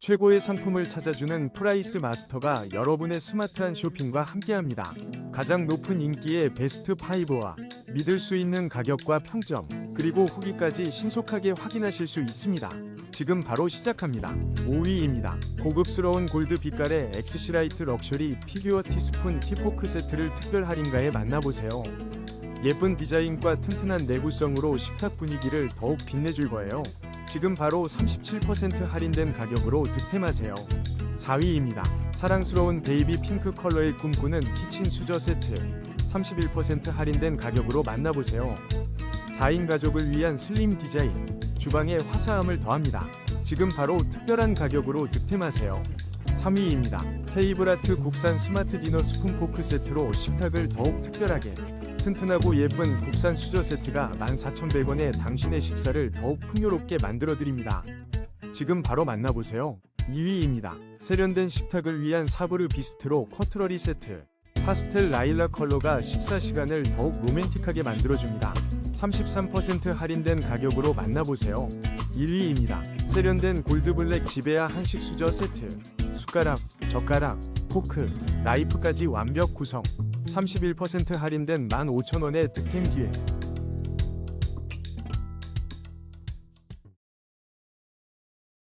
최고의 상품을 찾아주는 프라이스 마스터가 여러분의 스마트한 쇼핑과 함께합니다. 가장 높은 인기의 베스트 5와 믿을 수 있는 가격과 평점, 그리고 후기까지 신속하게 확인하실 수 있습니다. 지금 바로 시작합니다. 5위입니다. 고급스러운 골드 빛깔의 엑스시라이트 럭셔리 피규어 티스푼 티포크 세트를 특별 할인가에 만나보세요. 예쁜 디자인과 튼튼한 내구성으로 식탁 분위기를 더욱 빛내줄 거예요. 지금 바로 37% 할인된 가격으로 득템하세요. 4위입니다. 사랑스러운 베이비 핑크 컬러의 꿈꾸는 키친 수저 세트 31% 할인된 가격으로 만나보세요. 4인 가족을 위한 슬림 디자인, 주방에 화사함을 더합니다. 지금 바로 특별한 가격으로 득템하세요. 3위입니다. 테이블아트 국산 스마트 디너 스푼 포크 세트로 식탁을 더욱 특별하게 튼튼하고 예쁜 국산 수저 세트가 14,100원에 당신의 식사를 더욱 풍요롭게 만들어드립니다. 지금 바로 만나보세요. 2위입니다. 세련된 식탁을 위한 사브르 비스트로 커트러리 세트. 파스텔 라일락 컬러가 식사 시간을 더욱 로맨틱하게 만들어줍니다. 33% 할인된 가격으로 만나보세요. 1위입니다. 세련된 골드블랙 지베아 한식 수저 세트. 숟가락, 젓가락, 포크, 나이프까지 완벽 구성. 31% 할인된 15,000원의 득템 기회.